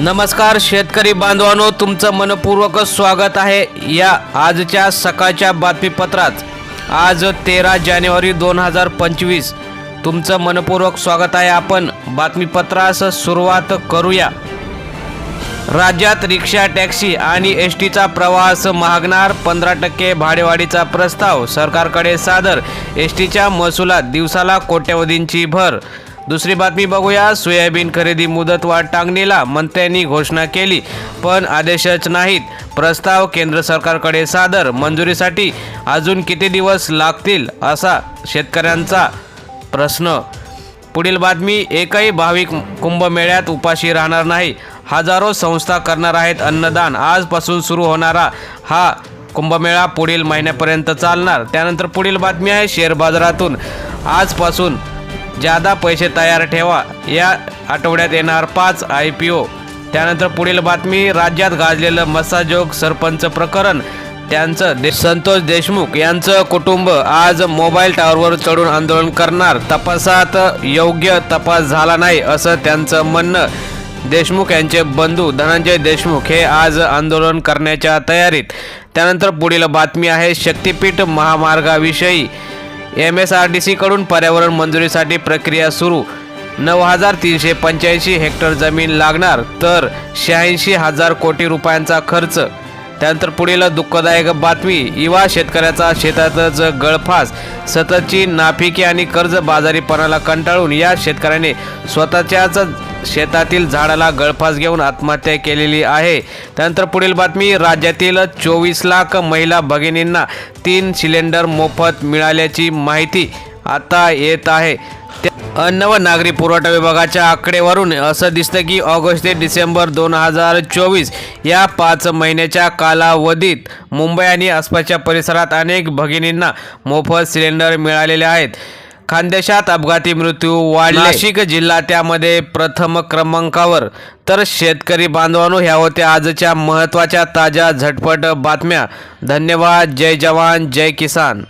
नमस्कार शेतकरी बांधवांनो तुमचं मनपूर्वक स्वागत आहे या आजच्या सकाळच्या बातमीपत्रात. आज तेरा जानेवारी दोन हजार पंचवीस. तुमचं मनपूर्वक स्वागत आहे. आपण बातमीपत्रास सुरुवात करूया. राज्यात रिक्षा टॅक्सी आणि एस टीचा प्रवास महागणार. पंधरा टक्के भाडेवाढीचा प्रस्ताव सरकारकडे सादर. एस टीच्या महसुलात दिवसाला कोट्यवधींची भर. दुसरी बातमी बघूया. सोयाबीन खरेदी मुदतवाढ टांगणीला मंत्र्यांनी घोषणा केली पण आदेशच नाहीत. प्रस्ताव केंद्र सरकारकडे सादर मंजुरीसाठी अजून किती दिवस लागतील असा शेतकऱ्यांचा प्रश्न. पुढील बातमी एकही भाविक कुंभमेळ्यात उपाशी राहणार नाही. हजारो संस्था करणार आहेत अन्नदान. आजपासून सुरू होणारा हा कुंभमेळा पुढील महिन्यापर्यंत चालणार. त्यानंतर पुढील बातमी आहे शेअर बाजारातून. आजपासून जादा पैसे तयार ठेवा. या आठवड्यात येणार पाच आय पी ओ त्यानंतर पुढील बातमी राज्यात गाजलेलं मसाजोग सरपंच प्रकरण. त्यांचं दे संतोष देशमुख यांचं कुटुंब आज मोबाईल टावरवर चढून आंदोलन करणार. तपासात योग्य तपास झाला नाही असं त्यांचं म्हणणं. देशमुख यांचे बंधू धनंजय देशमुख हे आज आंदोलन करण्याच्या तयारीत. त्यानंतर पुढील बातमी आहे शक्तिपीठ महामार्गाविषयी. एम एस आर डी सीकडून पर्यावरण मंजुरीसाठी प्रक्रिया सुरू. नऊ हजार तीनशे पंच्याऐंशी हेक्टर जमीन लागणार तर शहाऐंशी हजार कोटी रुपयांचा खर्च. त्यानंतर पुढील दुःखदायक बातमी युवा शेतकऱ्याचा शेतातच गळफास. सततची नाफिकी आणि कर्जबाजारीपणाला कंटाळून या शेतकऱ्याने स्वतःच्याच शेतातील झाडाला गळफास घेऊन आत्महत्या केलेली आहे. त्यानंतर पुढील बातमी राज्यातील चोवीस लाख महिला भगिनींना तीन सिलेंडर मोफत मिळाल्याची माहिती आता येत आहे. त्या- अन्न व नागरी पुरवठा विभागाच्या आकडेवरून असं दिसतं की ऑगस्ट ते डिसेंबर दोन हजार चोवीस या पाच महिन्याच्या कालावधीत मुंबई आणि आसपासच्या परिसरात अनेक भगिनींना मोफत सिलेंडर मिळालेले आहेत. खानदेशात अपघाती मृत्यू वाढले. नाशिक जिल्हा त्यामध्ये प्रथम क्रमांकावर. तर शेतकरी बांधवांनो ह्या होत्या आजच्या महत्त्वाच्या ताज्या झटपट बातम्या. धन्यवाद. जय जवान जय किसान.